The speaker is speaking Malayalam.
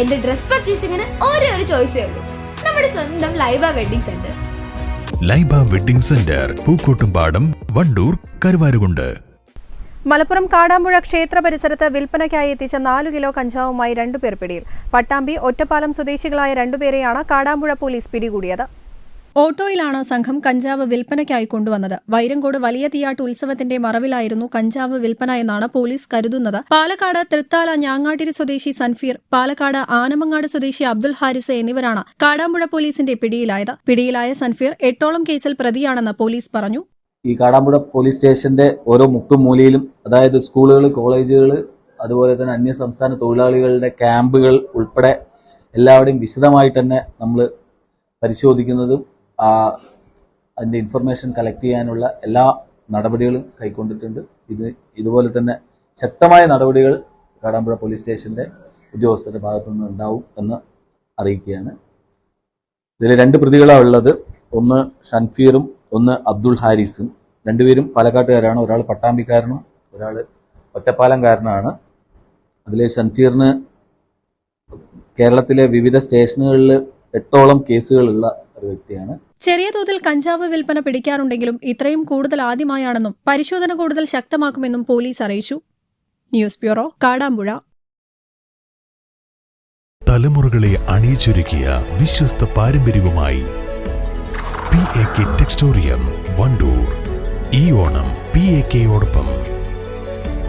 എന്റെ ഡ്രസ് പർച്ചേസിംഗിന് ഒരേ ഒരു ചോയ്സേ ഉള്ളൂ. നമ്മുടെ സ്വന്തം Laiba wedding centre. Laiba wedding centre Pookkottumpadam Wandoor Karuvarakundu. Malappuram Kadampuzha ക്ഷേത്ര പരിസരത്ത് വിൽപ്പനയ്ക്കായി എത്തിച്ച നാലു കിലോ കഞ്ചാവുമായി രണ്ടുപേർ പിടിയിൽ. പട്ടാമ്പി ഒറ്റപ്പാലം സ്വദേശികളായ രണ്ടുപേരെയാണ് കാടാമ്പുഴ പോലീസ് പിടികൂടിയത്. ഓട്ടോയിലാണ് സംഘം കഞ്ചാവ് വിൽപ്പനയ്ക്കായി കൊണ്ടുവന്നത്. വൈരങ്കോട് വലിയ തീയാട്ട് ഉത്സവത്തിന്റെ മറവിലായിരുന്നു കഞ്ചാവ് വിൽപ്പന എന്നാണ് പോലീസ് കരുതുന്നത്. പാലക്കാട് തൃത്താല ഞാങ്ങാട്ടിരി സ്വദേശി സൻഫീർ പാലക്കാട് ആനമങ്ങാട് സ്വദേശി അബ്ദുൽ ഹാരിസ് എന്നിവരാണ് കാടാമ്പുഴ പോലീസിന്റെ പിടിയിലായത്. പിടിയിലായ സൻഫീർ എട്ടോളം കേസിൽ പ്രതിയാണെന്ന് പോലീസ് പറഞ്ഞു. ഈ കാടാമ്പുഴ പോലീസ് സ്റ്റേഷന്റെ ഓരോ മുക്കും മൂലയിലും അതായത് സ്കൂളുകൾ കോളേജുകൾ അതുപോലെ തന്നെ അന്യ സംസ്ഥാന തൊഴിലാളികളുടെ ക്യാമ്പുകൾ ഉൾപ്പെടെ എല്ലാവരുടെയും വിശദമായിട്ട് തന്നെ നമ്മൾ പരിശോധിക്കുന്നതും ആ, അതിന്റെ ഇൻഫർമേഷൻ കളക്ട് ചെയ്യാനുള്ള എല്ലാ നടപടികളും കൈക്കൊണ്ടിട്ടുണ്ട്. ഇത് ഇതുപോലെ തന്നെ ശക്തമായ നടപടികൾ കാടാമ്പുഴ പോലീസ് സ്റ്റേഷന്റെ ഉദ്യോഗസ്ഥരുടെ ഭാഗത്തു നിന്ന് ഉണ്ടാവും എന്ന് അറിയിക്കുകയാണ്. ഇതിൽ രണ്ട് പ്രതികളാണ് ഉള്ളത്. ഒന്ന് ഷൻഫീറും ഒന്ന് അബ്ദുൾ ഹാരിസും. രണ്ടുപേരും പാലക്കാട്ടുകാരാണ്. ഒരാൾ പട്ടാമ്പിക്കാരനും ഒരാൾ ഒറ്റപ്പാലംകാരനാണ്. അതിൽ ഷൻഫീറിന് കേരളത്തിലെ വിവിധ സ്റ്റേഷനുകളിൽ എട്ടോളം കേസുകളുള്ള ഒരു വ്യക്തിയാണ്. ചെറിയ തോതിൽ കഞ്ചാവ് വിൽപ്പന പിടിക്കാറുണ്ടെങ്കിലും ഇത്രയും കൂടുതൽ ആദ്യമായാണെന്നും പരിശോധന കൂടുതൽ ശക്തമാക്കുമെന്നും പോലീസ് അറിയിച്ചു. News bureau Kadampuzha. തലമുറകളെ അണിയിച്ചൊരുക്കിയ വിശ്വസ്ത പാരമ്പര്യവുമായി P A K Textorium Wandoor. ഈ ഓണം പി എ കെയോടൊപ്പം